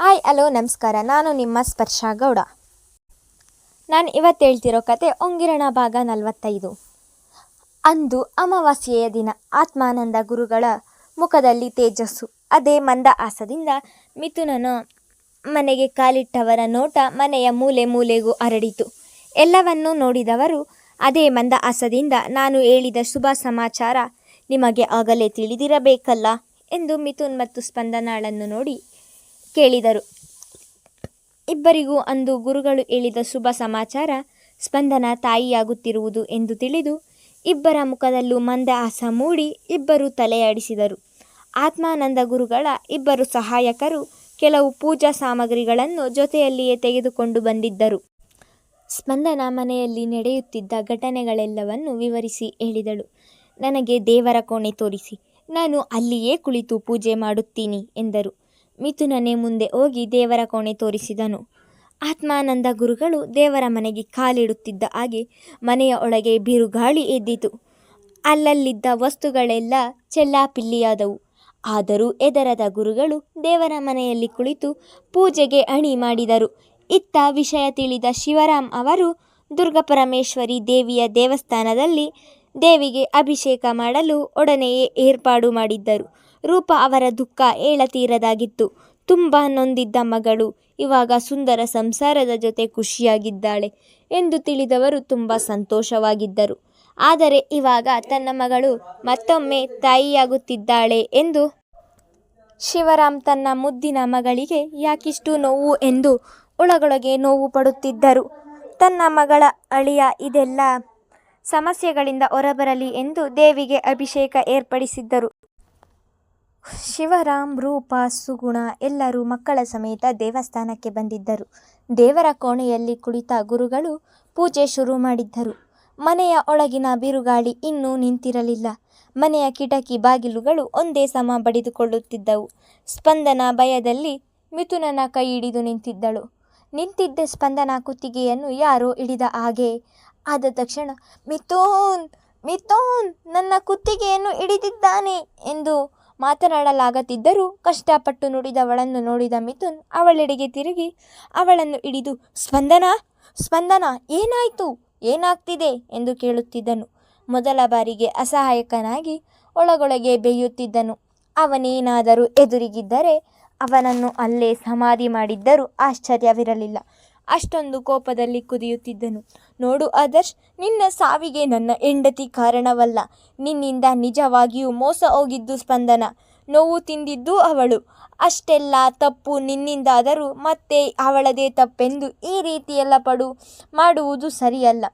Hi hello, ನಮಸ್ಕಾರ. ನಾನು ನಿಮ್ಮ ಸ್ಪರ್ಶ ಗೌಡ. ನಾನು ಇವತ್ತು ಹೇಳ್ತಿರೋ ಕತೆ ಒಂಗಿರಣ ಭಾಗ ನಲವತ್ತೈದು. ಅಂದು ಅಮಾವಾಸ್ಯೆಯ ದಿನ. ಆತ್ಮಾನಂದ ಗುರುಗಳ ಮುಖದಲ್ಲಿ ತೇಜಸ್ಸು. ಅದೇ ಮಂದ ಆಸದಿಂದ ಮಿಥುನನ ಮನೆಗೆ ಕಾಲಿಟ್ಟವರ ನೋಟ ಮನೆಯ ಮೂಲೆ ಮೂಲೆಗೂ ಹರಡಿತು. ಎಲ್ಲವನ್ನೂ ನೋಡಿದವರು ಅದೇ ಮಂದ ಆಸದಿಂದ ನಾನು ಹೇಳಿದ ಶುಭ ಸಮಾಚಾರ ನಿಮಗೆ ಆಗಲೇ ತಿಳಿದಿರಬೇಕಲ್ಲ ಎಂದು ಮಿಥುನ್ ಮತ್ತು ಸ್ಪಂದನಾಳನ್ನು ನೋಡಿ ಕೇಳಿದರು. ಇಬ್ಬರಿಗೂ ಅಂದು ಗುರುಗಳು ಹೇಳಿದ ಶುಭ ಸಮಾಚಾರ, ಸ್ಪಂದನ ತಾಯಿಯಾಗುತ್ತಿರುವುದು ಎಂದು ತಿಳಿದು ಇಬ್ಬರ ಮುಖದಲ್ಲೂ ಮಂದಹಾಸ ಮೂಡಿ ಇಬ್ಬರು ತಲೆಯಾಡಿಸಿದರು. ಆತ್ಮಾನಂದ ಗುರುಗಳ ಇಬ್ಬರು ಸಹಾಯಕರು ಕೆಲವು ಪೂಜಾ ಸಾಮಗ್ರಿಗಳನ್ನು ಜೊತೆಯಲ್ಲಿಯೇ ತೆಗೆದುಕೊಂಡು ಬಂದಿದ್ದರು. ಸ್ಪಂದನ ಮನೆಯಲ್ಲಿ ನಡೆಯುತ್ತಿದ್ದ ಘಟನೆಗಳೆಲ್ಲವನ್ನು ವಿವರಿಸಿ ಹೇಳಿದಳು. ನನಗೆ ದೇವರ ಕೋಣೆ ತೋರಿಸಿ, ನಾನು ಅಲ್ಲಿಯೇ ಕುಳಿತು ಪೂಜೆ ಮಾಡುತ್ತೀನಿ ಎಂದರು. ಮಿಥುನನೇ ಮುಂದೆ ಹೋಗಿ ದೇವರ ಕೋಣೆ ತೋರಿಸಿದನು. ಆತ್ಮಾನಂದ ಗುರುಗಳು ದೇವರ ಮನೆಗೆ ಕಾಲಿಡುತ್ತಿದ್ದ ಹಾಗೆ ಮನೆಯ ಒಳಗೆ ಬಿರುಗಾಳಿ ಎದ್ದಿತು. ಅಲ್ಲಲ್ಲಿದ್ದ ವಸ್ತುಗಳೆಲ್ಲ ಚೆಲ್ಲಾಪಿಲ್ಲಿಯಾದವು. ಆದರೂ ಎದರದ ಗುರುಗಳು ದೇವರ ಮನೆಯಲ್ಲಿ ಕುಳಿತು ಪೂಜೆಗೆ ಅಣಿ ಮಾಡಿದರು. ಇತ್ತ ವಿಷಯ ತಿಳಿದ ಶಿವರಾಮ್ ಅವರು ದುರ್ಗಾಪರಮೇಶ್ವರಿ ದೇವಿಯ ದೇವಸ್ಥಾನದಲ್ಲಿ ದೇವಿಗೆ ಅಭಿಷೇಕ ಮಾಡಲು ಒಡನೆಯೇ ಏರ್ಪಾಡು ಮಾಡಿದ್ದರು. ರೂಪ ಅವರ ದುಃಖ ಏಳತೀರದಾಗಿತ್ತು. ತುಂಬ ನೊಂದಿದ್ದ ಮಗಳು, ಇವಾಗ ಸುಂದರ ಸಂಸಾರದ ಜೊತೆ ಖುಷಿಯಾಗಿದ್ದಾಳೆ ಎಂದು ತಿಳಿದವರು ತುಂಬ ಸಂತೋಷವಾಗಿದ್ದರು. ಆದರೆ ಇವಾಗ ತನ್ನ ಮಗಳು ಮತ್ತೊಮ್ಮೆ ತಾಯಿಯಾಗುತ್ತಿದ್ದಾಳೆ ಎಂದು ಶಿವರಾಮ್ ತನ್ನ ಮುದ್ದಿನ ಮಗಳಿಗೆ ಯಾಕಿಷ್ಟು ನೋವು ಎಂದು ಒಳಗೊಳಗೆ ನೋವು ಪಡುತ್ತಿದ್ದರು. ತನ್ನ ಮಗಳ ಅಳಿಯ ಇದೆಲ್ಲ ಸಮಸ್ಯೆಗಳಿಂದ ಹೊರಬರಲಿ ಎಂದು ದೇವಿಗೆ ಅಭಿಷೇಕ ಏರ್ಪಡಿಸಿದ್ದರು. ಶಿವರಾಮ್ ರೂಪ ಸುಗುಣ ಎಲ್ಲರೂ ಮಕ್ಕಳ ಸಮೇತ ದೇವಸ್ಥಾನಕ್ಕೆ ಬಂದಿದ್ದರು. ದೇವರ ಕೋಣೆಯಲ್ಲಿ ಕುಳಿತ ಗುರುಗಳು ಪೂಜೆ ಶುರು ಮಾಡಿದ್ದರು. ಮನೆಯ ಒಳಗಿನ ಬಿರುಗಾಳಿ ಇನ್ನೂ ನಿಂತಿರಲಿಲ್ಲ. ಮನೆಯ ಕಿಟಕಿ ಬಾಗಿಲುಗಳು ಒಂದೇ ಸಮ ಬಡಿದುಕೊಳ್ಳುತ್ತಿದ್ದವು. ಸ್ಪಂದನ ಭಯದಲ್ಲಿ ಮಿಥುನನ ಕೈ ಹಿಡಿದು ನಿಂತಿದ್ದಳು. ನಿಂತಿದ್ದ ಸ್ಪಂದನ ಕುತ್ತಿಗೆಯನ್ನು ಯಾರೋ ಹಿಡಿದ ಹಾಗೆ ಆದ ತಕ್ಷಣ, ಮಿಥೋನ್ ಮಿಥೋನ್, ನನ್ನ ಕುತ್ತಿಗೆಯನ್ನು ಹಿಡಿದಿದ್ದಾನೆ ಎಂದು ಮಾತನಾಡಲಾಗದಿದ್ದರೂ ಕಷ್ಟಪಟ್ಟು ನುಡಿದವಳನ್ನು ನೋಡಿದ ಮಿಥುನ್ ಅವಳೆಡೆಗೆ ತಿರುಗಿ ಅವಳನ್ನು ಹಿಡಿದು, ಸ್ಪಂದನ ಸ್ಪಂದನ, ಏನಾಯಿತು? ಏನಾಗ್ತಿದೆ? ಎಂದು ಕೇಳುತ್ತಿದ್ದನು. ಮೊದಲ ಬಾರಿಗೆ ಅಸಹಾಯಕನಾಗಿ ಒಳಗೊಳಗೆ ಬೇಯುತ್ತಿದ್ದನು. ಅವನೇನಾದರೂ ಎದುರಿಗಿದ್ದರೆ ಅವನನ್ನು ಅಲ್ಲೇ ಸಮಾಧಿ ಮಾಡಿದ್ದರೂ ಆಶ್ಚರ್ಯವಿರಲಿಲ್ಲ. ಅಷ್ಟೊಂದು ಕೋಪದಲ್ಲಿ ಕುದಿಯುತ್ತಿದ್ದನು. ನೋಡು ಆದರ್ಶ್, ನಿನ್ನ ಸಾವಿಗೆ ನನ್ನ ಹೆಂಡತಿ ಕಾರಣವಲ್ಲ. ನಿನ್ನಿಂದ ನಿಜವಾಗಿಯೂ ಮೋಸ ಹೋಗಿದ್ದು ಸ್ಪಂದನ. ನೋವು ತಿಂದಿದ್ದು ಅವಳು. ಅಷ್ಟೆಲ್ಲ ತಪ್ಪು ನಿನ್ನಿಂದಾದರೂ ಮತ್ತೆ ಅವಳದೇ ತಪ್ಪೆಂದು ಈ ರೀತಿಯೆಲ್ಲ ಪಡು, ಮಾಡುವುದು ಸರಿಯಲ್ಲ.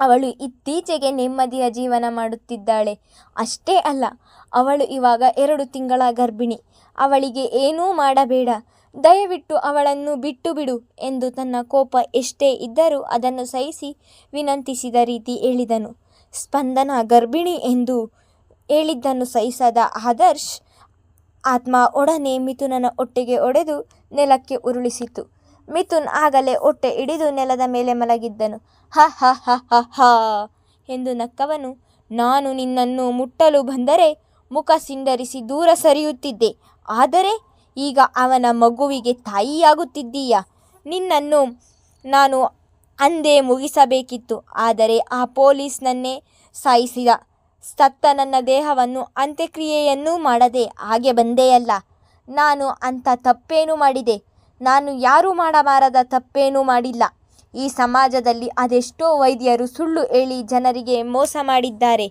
ಅವಳು ಇತ್ತೀಚೆಗೆ ನೆಮ್ಮದಿಯ ಜೀವನ ಮಾಡುತ್ತಿದ್ದಾಳೆ. ಅಷ್ಟೇ ಅಲ್ಲ, ಅವಳು ಇವಾಗ ಎರಡು ತಿಂಗಳ ಗರ್ಭಿಣಿ. ಅವಳಿಗೆ ಏನೂ ಮಾಡಬೇಡ. ದಯವಿಟ್ಟು ಅವಳನ್ನು ಬಿಟ್ಟು ಬಿಡು ಎಂದು ತನ್ನ ಕೋಪ ಎಷ್ಟೇ ಇದ್ದರೂ ಅದನ್ನು ಸಹಿಸಿ ವಿನಂತಿಸಿದ ರೀತಿ ಹೇಳಿದನು. ಸ್ಪಂದನ ಗರ್ಭಿಣಿ ಎಂದು ಹೇಳಿದ್ದನ್ನು ಸಹಿಸದ ಆದರ್ಶ್ ಆತ್ಮ ಒಡನೆ ಮಿಥುನನ ಒಟ್ಟಿಗೆ ಒಡೆದು ನೆಲಕ್ಕೆ ಉರುಳಿಸಿತು ಮಿಥುನ್ ಆಗಲೇ ಹೊಟ್ಟೆ ಹಿಡಿದು ನೆಲದ ಮೇಲೆ ಮಲಗಿದ್ದನು. ಹ ಹ ಹ ಹ ಹ ಎಂದು ನಕ್ಕವನು. ನಾನು ನಿನ್ನನ್ನು ಮುಟ್ಟಲು ಬಂದರೆ ಮುಖ ಸಿಂಡರಿಸಿ ದೂರ ಸರಿಯುತ್ತಿದ್ದೆ. ಆದರೆ ಈಗ ಅವನ ಮಗುವಿಗೆ ತಾಯಿಯಾಗುತ್ತಿದ್ದೀಯ? ನಿನ್ನನ್ನು ನಾನು ಅಂದೇ ಮುಗಿಸಬೇಕಿತ್ತು, ಆದರೆ ಆ ಪೊಲೀಸ್ ನನ್ನೇ ಸಾಯಿಸಿದ. ಸತ್ತ ನನ್ನ ದೇಹವನ್ನು ಅಂತ್ಯಕ್ರಿಯೆಯನ್ನೂ ಮಾಡದೆ ಹಾಗೆ ಬಂದೆಯಲ್ಲ. ನಾನು ಅಂಥ ತಪ್ಪೇನು ಮಾಡಿದೆ. ನಾನು ಯಾರೂ ಮಾಡಬಾರದ ತಪ್ಪೇನೂ ಮಾಡಿಲ್ಲ. ಈ ಸಮಾಜದಲ್ಲಿ ಅದೆಷ್ಟೋ ವೈದ್ಯರು ಸುಳ್ಳು ಹೇಳಿ ಜನರಿಗೆ ಮೋಸ ಮಾಡಿದ್ದಾರೆ.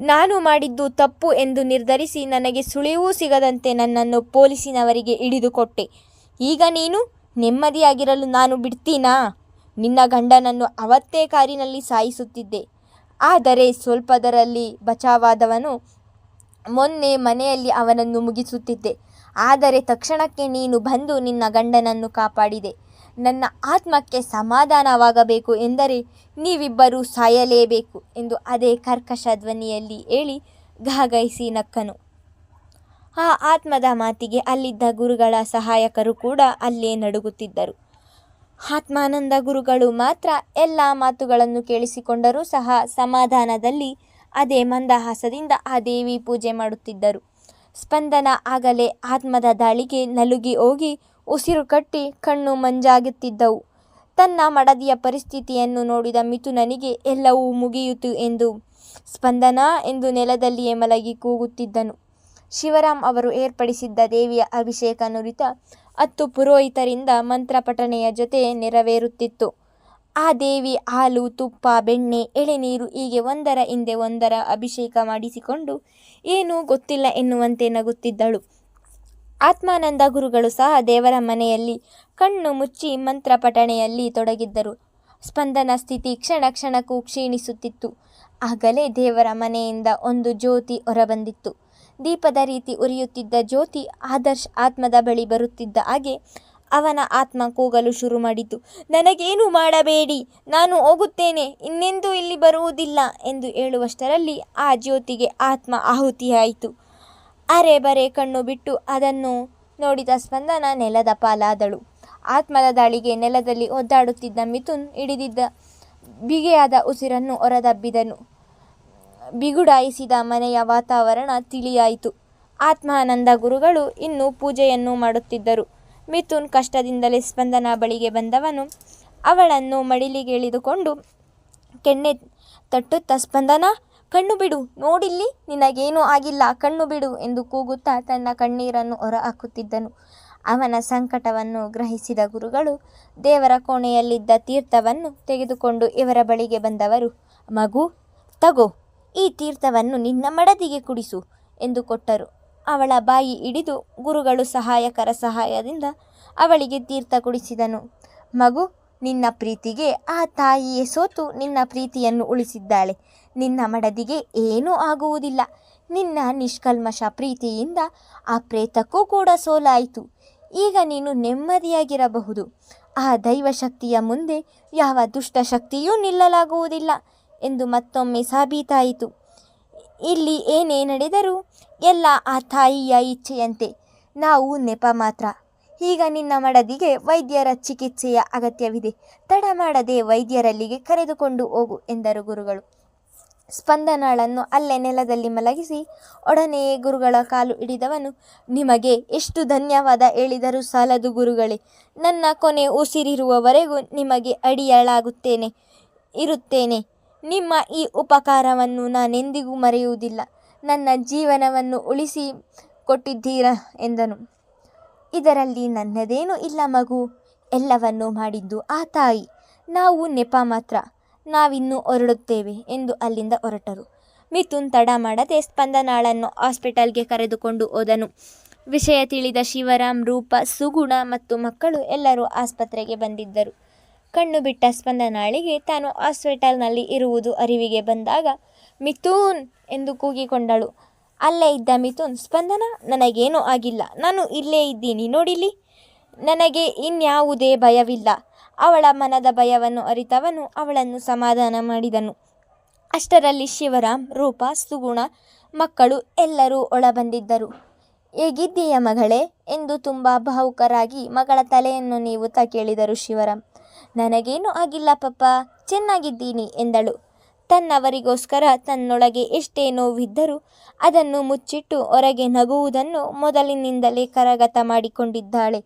ನಾನು ಮಾಡಿದ್ದು ತಪ್ಪು ಎಂದು ನಿರ್ಧರಿಸಿ ನನಗೆ ಸುಳಿವೂ ಸಿಗದಂತೆ ನನ್ನನ್ನು ಪೊಲೀಸಿನವರಿಗೆ ಹಿಡಿದುಕೊಟ್ಟೆ. ಈಗ ನೀನು ನೆಮ್ಮದಿಯಾಗಿರಲು ನಾನು ಬಿಡ್ತೀನಾ? ನಿನ್ನ ಗಂಡನನ್ನು ಅವತ್ತೇ ಕಾರಿನಲ್ಲಿ ಸಾಯಿಸುತ್ತಿದ್ದೆ. ಆದರೆ ಸ್ವಲ್ಪದರಲ್ಲಿ ಬಚಾವಾದವನು ಮೊನ್ನೆ ಮನೆಯಲ್ಲಿ ಅವನನ್ನು ಮುಗಿಸುತ್ತಿದ್ದೆ. ಆದರೆ ತಕ್ಷಣಕ್ಕೆ ನೀನು ಬಂದು ನಿನ್ನ ಗಂಡನನ್ನು ಕಾಪಾಡಿದೆ. ನನ್ನ ಆತ್ಮಕ್ಕೆ ಸಮಾಧಾನವಾಗಬೇಕು ಎಂದರೆ ನೀವಿಬ್ಬರೂ ಸಾಯಲೇಬೇಕು ಎಂದು ಅದೇ ಕರ್ಕಶ ಧ್ವನಿಯಲ್ಲಿ ಹೇಳಿ ಗಾಗೈಸಿ ನಕ್ಕನು. ಆ ಆತ್ಮದ ಮಾತಿಗೆ ಅಲ್ಲಿದ್ದ ಗುರುಗಳ ಸಹಾಯಕರು ಕೂಡ ಅಲ್ಲೇ ನಡುಗುತ್ತಿದ್ದರು. ಆತ್ಮಾನಂದ ಗುರುಗಳು ಮಾತ್ರ ಎಲ್ಲ ಮಾತುಗಳನ್ನು ಕೇಳಿಸಿಕೊಂಡರೂ ಸಹ ಸಮಾಧಾನದಲ್ಲಿ ಅದೇ ಮಂದಹಾಸದಿಂದ ಆ ದೇವಿ ಪೂಜೆ ಮಾಡುತ್ತಿದ್ದರು. ಸ್ಪಂದನ ಆಗಲೇ ಆತ್ಮದ ದಾಳಿಗೆ ನಲುಗಿ ಹೋಗಿ ಉಸಿರು ಕಟ್ಟಿ ಕಣ್ಣು ಮಂಜಾಗುತ್ತಿದ್ದವು. ತನ್ನ ಮಡದಿಯ ಪರಿಸ್ಥಿತಿಯನ್ನು ನೋಡಿದ ಮಿಥುನನಿಗೆ ಎಲ್ಲವೂ ಮುಗಿಯಿತು ಎಂದು ಸ್ಪಂದನಾ ಎಂದು ನೆಲದಲ್ಲಿಯೇ ಮಲಗಿ ಕೂಗುತ್ತಿದ್ದನು. ಶಿವರಾಮ್ ಅವರು ಏರ್ಪಡಿಸಿದ್ದ ದೇವಿಯ ಅಭಿಷೇಕ ನುರಿತ ಹತ್ತು ಪುರೋಹಿತರಿಂದ ಮಂತ್ರ ಪಠನೆಯ ಜೊತೆ ನೆರವೇರುತ್ತಿತ್ತು. ಆ ದೇವಿ ಹಾಲು, ತುಪ್ಪ, ಬೆಣ್ಣೆ, ಎಳೆನೀರು ಹೀಗೆ ಒಂದರ ಹಿಂದೆ ಒಂದರ ಅಭಿಷೇಕ ಮಾಡಿಸಿಕೊಂಡು ಏನೂ ಗೊತ್ತಿಲ್ಲ ಎನ್ನುವಂತೆ ನಗುತ್ತಿದ್ದಳು. ಆತ್ಮಾನಂದ ಗುರುಗಳು ಸಹ ದೇವರ ಮನೆಯಲ್ಲಿ ಕಣ್ಣು ಮುಚ್ಚಿ ಮಂತ್ರ ಪಠಣೆಯಲ್ಲಿ ತೊಡಗಿದ್ದರು. ಸ್ಪಂದನ ಸ್ಥಿತಿ ಕ್ಷಣ ಕ್ಷಣಕ್ಕೂ ಕ್ಷೀಣಿಸುತ್ತಿತ್ತು. ಆಗಲೇ ದೇವರ ಮನೆಯಿಂದ ಒಂದು ಜ್ಯೋತಿ ಹೊರಬಂದಿತ್ತು. ದೀಪದ ರೀತಿ ಉರಿಯುತ್ತಿದ್ದ ಜ್ಯೋತಿ ಆದರ್ಶ್ ಆತ್ಮದ ಬಳಿ ಬರುತ್ತಿದ್ದ ಹಾಗೆ ಅವನ ಆತ್ಮ ಕೂಗಲು ಶುರು ಮಾಡಿತು. ನನಗೇನು ಮಾಡಬೇಡಿ. ನಾನು ಹೋಗುತ್ತೇನೆ. ಇನ್ನೆಂದೂ ಇಲ್ಲಿ ಬರುವುದಿಲ್ಲ ಎಂದು ಹೇಳುವಷ್ಟರಲ್ಲಿ ಆ ಜ್ಯೋತಿಗೆ ಆತ್ಮ ಆಹುತಿಯಾಯಿತು. ಅರೆ ಬರೆ ಕಣ್ಣು ಬಿಟ್ಟು ಅದನ್ನು ನೋಡಿದ ಸ್ಪಂದನ ನೆಲದ ಪಾಲಾದಳು. ಆತ್ಮದ ದಾಳಿಗೆ ನೆಲದಲ್ಲಿ ಒದ್ದಾಡುತ್ತಿದ್ದ ಮಿಥುನ್ ಹಿಡಿದಿದ್ದ ಬಿಗಿಯಾದ ಉಸಿರನ್ನು ಹೊರದಬ್ಬಿದನು. ಬಿಗುಡಾಯಿಸಿದ ಮನೆಯ ವಾತಾವರಣ ತಿಳಿಯಾಯಿತು. ಆತ್ಮಾನಂದ ಗುರುಗಳು ಇನ್ನೂ ಪೂಜೆಯನ್ನು ಮಾಡುತ್ತಿದ್ದರು. ಮಿಥುನ್ ಕಷ್ಟದಿಂದಲೇ ಸ್ಪಂದನ ಬಳಿಗೆ ಬಂದವನು ಅವಳನ್ನು ಮಡಿಲಿಗೆ ಇಳಿದುಕೊಂಡು ಕೆನ್ನೆ ತಟ್ಟುತ್ತ ಸ್ಪಂದನಾ, ಕಣ್ಣು ಬಿಡು. ನೋಡಿಲ್ಲಿ, ನಿನಗೇನೂ ಆಗಿಲ್ಲ. ಕಣ್ಣು ಬಿಡು ಎಂದು ಕೂಗುತ್ತಾ ತನ್ನ ಕಣ್ಣೀರನ್ನು ಹೊರಹಾಕುತ್ತಿದ್ದನು. ಅವನ ಸಂಕಟವನ್ನು ಗ್ರಹಿಸಿದ ಗುರುಗಳು ದೇವರ ಕೋಣೆಯಲ್ಲಿದ್ದ ತೀರ್ಥವನ್ನು ತೆಗೆದುಕೊಂಡು ಇವರ ಬಳಿಗೆ ಬಂದವರು, ಮಗು, ತಗೋ. ಈ ತೀರ್ಥವನ್ನು ನಿನ್ನ ಮಡದಿಗೆ ಕುಡಿಸು ಎಂದು ಕೊಟ್ಟರು. ಅವಳ ಬಾಯಿ ಹಿಡಿದು ಗುರುಗಳು ಸಹಾಯಕರ ಸಹಾಯದಿಂದ ಅವಳಿಗೆ ತೀರ್ಥ ಕುಡಿಸಿದನು. ಮಗು, ನಿನ್ನ ಪ್ರೀತಿಗೆ ಆ ತಾಯಿಯೇ ಸೋತು ನಿನ್ನ ಪ್ರೀತಿಯನ್ನು ಉಳಿಸಿದ್ದಾಳೆ. ನಿನ್ನ ಮಡದಿಗೆ ಏನೂ ಆಗುವುದಿಲ್ಲ. ನಿನ್ನ ನಿಷ್ಕಲ್ಮಶ ಪ್ರೀತಿಯಿಂದ ಆ ಪ್ರೇತಕ್ಕೂ ಕೂಡ ಸೋಲಾಯಿತು. ಈಗ ನೀನು ನೆಮ್ಮದಿಯಾಗಿರಬಹುದು. ಆ ದೈವಶಕ್ತಿಯ ಮುಂದೆ ಯಾವ ದುಷ್ಟಶಕ್ತಿಯೂ ನಿಲ್ಲಲಾಗುವುದಿಲ್ಲ ಎಂದು ಮತ್ತೊಮ್ಮೆ ಸಾಬೀತಾಯಿತು. ಇಲ್ಲಿ ಏನೇ ನಡೆದರೂ ಎಲ್ಲ ಆ ತಾಯಿಯ ಇಚ್ಛೆಯಂತೆ. ನಾವು ನೆಪ ಮಾತ್ರ. ಈಗ ನಿನ್ನ ಮಡದಿಗೆ ವೈದ್ಯರ ಚಿಕಿತ್ಸೆಯ ಅಗತ್ಯವಿದೆ. ತಡ ಮಾಡದೆ ವೈದ್ಯರಲ್ಲಿಗೆ ಕರೆದುಕೊಂಡು ಹೋಗು ಎಂದರು ಗುರುಗಳು. ಸ್ಪಂದನಾಳನ್ನು ಅಲ್ಲೇ ನೆಲದಲ್ಲಿ ಮಲಗಿಸಿ ಒಡನೆಯೇ ಗುರುಗಳ ಕಾಲು ಹಿಡಿದವನು, ನಿಮಗೆ ಎಷ್ಟು ಧನ್ಯವಾದ ಹೇಳಿದರೂ ಸಾಲದು ಗುರುಗಳೇ. ನನ್ನ ಕೊನೆ ಉಸಿರಿರುವವರೆಗೂ ನಿಮಗೆ ಅಡಿಯಾಳಾಗುತ್ತೇನೆ ಇರುತ್ತೇನೆ. ನಿಮ್ಮ ಈ ಉಪಕಾರವನ್ನು ನಾನೆಂದಿಗೂ ಮರೆಯುವುದಿಲ್ಲ. ನನ್ನ ಜೀವನವನ್ನು ಉಳಿಸಿ ಕೊಟ್ಟಿದ್ದೀರಾ ಎಂದನು. ಇದರಲ್ಲಿ ನನ್ನದೇನೂ ಇಲ್ಲ ಮಗು. ಎಲ್ಲವನ್ನೂ ಮಾಡಿದ್ದು ಆ ತಾಯಿ. ನಾವು ನೆಪ ಮಾತ್ರ. ನಾವಿನ್ನೂ ಹೊರಡುತ್ತೇವೆ ಎಂದು ಅಲ್ಲಿಂದ ಹೊರಟರು. ಮಿಥುನ್ ತಡ ಮಾಡದೆ ಸ್ಪಂದನಾಳನ್ನು ಹಾಸ್ಪಿಟಲ್ಗೆ ಕರೆದುಕೊಂಡು ಹೋದನು. ವಿಷಯ ತಿಳಿದ ಶಿವರಾಮ್, ರೂಪ, ಸುಗುಣ ಮತ್ತು ಮಕ್ಕಳು ಎಲ್ಲರೂ ಆಸ್ಪತ್ರೆಗೆ ಬಂದಿದ್ದರು. ಕಣ್ಣು ಬಿಟ್ಟ ಸ್ಪಂದನಾಳಿಗೆ ತಾನು ಹಾಸ್ಪಿಟಲ್ನಲ್ಲಿ ಇರುವುದು ಅರಿವಿಗೆ ಬಂದಾಗ ಮಿಥೂನ್ ಎಂದು ಕೂಗಿಕೊಂಡಳು. ಅಲ್ಲೇ ಇದ್ದ ಮಿಥುನ್, ಸ್ಪಂದನ ನನಗೇನೂ ಆಗಿಲ್ಲ. ನಾನು ಇಲ್ಲೇ ಇದ್ದೀನಿ ನೋಡಿಲಿ ನನಗೆ ಇನ್ಯಾವುದೇ ಭಯವಿಲ್ಲ. ಅವಳ ಮನದ ಭಯವನ್ನು ಅರಿತವನು ಅವಳನ್ನು ಸಮಾಧಾನ ಮಾಡಿದನು. ಅಷ್ಟರಲ್ಲಿ ಶಿವರಾಮ್, ರೂಪ, ಸುಗುಣ, ಮಕ್ಕಳು ಎಲ್ಲರೂ ಒಳಬಂದಿದ್ದರು ಹೇಗಿದ್ದೀಯ ಮಗಳೇ ಎಂದು ತುಂಬ ಭಾವುಕರಾಗಿ ಮಗಳ ತಲೆಯನ್ನು ನೀವುತ್ತಾ ಕೇಳಿದರು ಶಿವರಾಮ್. ನನಗೇನೂ ಆಗಿಲ್ಲ ಪಪ್ಪ ಚೆನ್ನಾಗಿದ್ದೀನಿ ಎಂದಳು. ತನ್ನವರಿಗೋಸ್ಕರ ತನ್ನೊಳಗೆ ಎಷ್ಟೇ ನೋವಿದ್ದರೂ ಅದನ್ನು ಮುಚ್ಚಿಟ್ಟು ಹೊರಗೆ ನಗುವುದನ್ನು ಮೊದಲಿನಿಂದಲೇ ಕರಗತ ಮಾಡಿಕೊಂಡಿದ್ದಾಳೆ.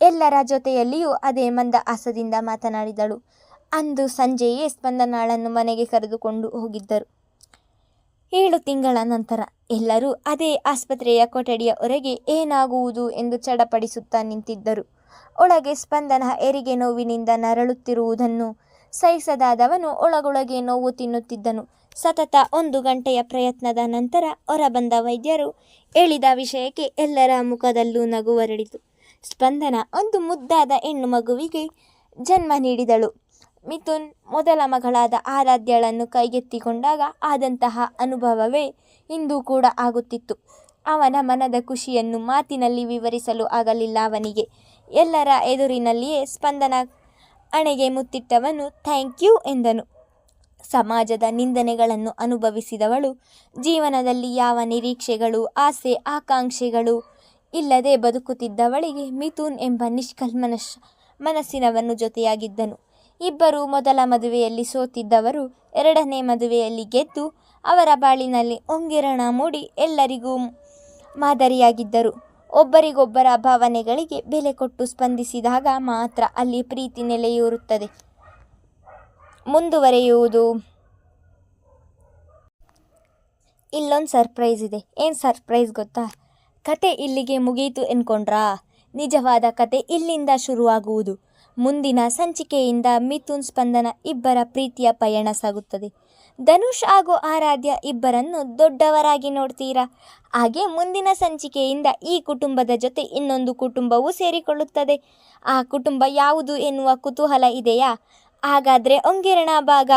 ಎಲ್ಲರ ಜೊತೆಯಲ್ಲಿಯೂ ಅದೇ ಮಂದಹಾಸದಿಂದ ಮಾತನಾಡಿದಳು. ಅಂದು ಸಂಜೆಯೇ ಸ್ಪಂದನಾಳನ್ನು ಮನೆಗೆ ಕರೆದುಕೊಂಡು ಹೋಗಿದ್ದರು. ಏಳು ತಿಂಗಳ ನಂತರ ಎಲ್ಲರೂ ಅದೇ ಆಸ್ಪತ್ರೆಯ ಕೊಠಡಿಯ ಹೊರಗೆ ಏನಾಗುವುದು ಎಂದು ಚಡಪಡಿಸುತ್ತಾ ನಿಂತಿದ್ದರು. ಒಳಗೆ ಸ್ಪಂದನ ಹೆರಿಗೆ ನೋವಿನಿಂದ ನರಳುತ್ತಿರುವುದನ್ನು ಸಹಿಸಲಾಗದವನು ಒಳಗೊಳಗೆ ನೋವು ತಿನ್ನುತ್ತಿದ್ದನು. ಸತತ ಒಂದು ಗಂಟೆಯ ಪ್ರಯತ್ನದ ನಂತರ ಹೊರಬಂದ ವೈದ್ಯರು ಹೇಳಿದ ವಿಷಯಕ್ಕೆ ಎಲ್ಲರ ಮುಖದಲ್ಲೂ ನಗು ಹರಡಿತು. ಸ್ಪಂದನ ಒಂದು ಮುದ್ದಾದ ಹೆಣ್ಣು ಮಗುವಿಗೆ ಜನ್ಮ ನೀಡಿದಳು. ಮಿಥುನ್ ಮೊದಲ ಮಗಳಾದ ಆರಾಧ್ಯಳನ್ನು ಕೈಗೆತ್ತಿಕೊಂಡಾಗ ಆದಂತಹ ಅನುಭವವೇ ಇಂದು ಕೂಡ ಆಗುತ್ತಿತ್ತು. ಅವನ ಮನದ ಖುಷಿಯನ್ನು ಮಾತಿನಲ್ಲಿ ವಿವರಿಸಲು ಆಗಲಿಲ್ಲ ಅವನಿಗೆ. ಎಲ್ಲರ ಎದುರಿನಲ್ಲಿಯೇ ಸ್ಪಂದನ ಹಣೆಗೆ ಮುತ್ತಿಟ್ಟವನು ಥ್ಯಾಂಕ್ ಯು ಎಂದನು. ಸಮಾಜದ ನಿಂದನೆಗಳನ್ನು ಅನುಭವಿಸಿದವಳು, ಜೀವನದಲ್ಲಿ ಯಾವ ನಿರೀಕ್ಷೆಗಳು, ಆಸೆ ಆಕಾಂಕ್ಷೆಗಳು ಇಲ್ಲದೆ ಬದುಕುತ್ತಿದ್ದವಳಿಗೆ ಮಿಥುನ್ ಎಂಬ ನಿಷ್ಕಲ್ಮನಶ್ ಮನಸ್ಸಿನವನ್ನು ಜೊತೆಯಾಗಿದ್ದನು. ಇಬ್ಬರು ಮೊದಲ ಮದುವೆಯಲ್ಲಿ ಸೋತಿದ್ದವರು ಎರಡನೇ ಮದುವೆಯಲ್ಲಿ ಗೆದ್ದು ಅವರ ಬಾಳಿನಲ್ಲಿ ಒಂಗಿರಣ ಮೂಡಿ ಎಲ್ಲರಿಗೂ ಮಾದರಿಯಾಗಿದ್ದರು ಒಬ್ಬರಿಗೊಬ್ಬರ ಭಾವನೆಗಳಿಗೆ ಬೆಲೆ ಕೊಟ್ಟು ಸ್ಪಂದಿಸಿದಾಗ ಮಾತ್ರ ಅಲ್ಲಿ ಪ್ರೀತಿ ನೆಲೆಯೂರುತ್ತದೆ. ಮುಂದುವರೆಯುವುದು. ಇಲ್ಲೊಂದು ಸರ್ಪ್ರೈಸ್ ಇದೆ. ಏನು ಸರ್ಪ್ರೈಸ್ ಗೊತ್ತಾ? ಕತೆ ಇಲ್ಲಿಗೆ ಮುಗಿಯಿತು ಎನ್ಕೊಂಡ್ರಾ? ನಿಜವಾದ ಕತೆ ಇಲ್ಲಿಂದ ಶುರುವಾಗುವುದು. ಮುಂದಿನ ಸಂಚಿಕೆಯಿಂದ ಮಿಥುನ್ ಸ್ಪಂದನ ಇಬ್ಬರ ಪ್ರೀತಿಯ ಪಯಣ ಸಾಗುತ್ತದೆ. ಧನುಷ್ ಹಾಗೂ ಆರಾಧ್ಯ ಇಬ್ಬರನ್ನು ದೊಡ್ಡವರಾಗಿ ನೋಡ್ತೀರಾ? ಹಾಗೆ ಮುಂದಿನ ಸಂಚಿಕೆಯಿಂದ ಈ ಕುಟುಂಬದ ಜೊತೆ ಇನ್ನೊಂದು ಕುಟುಂಬವೂ ಸೇರಿಕೊಳ್ಳುತ್ತದೆ. ಆ ಕುಟುಂಬ ಯಾವುದು ಎನ್ನುವ ಕುತೂಹಲ ಇದೆಯಾ? ಹಾಗಾದರೆ ಒಂಗೆರಣ ಭಾಗ,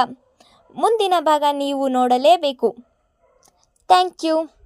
ಮುಂದಿನ ಭಾಗ ನೀವು ನೋಡಲೇಬೇಕು. Thank you.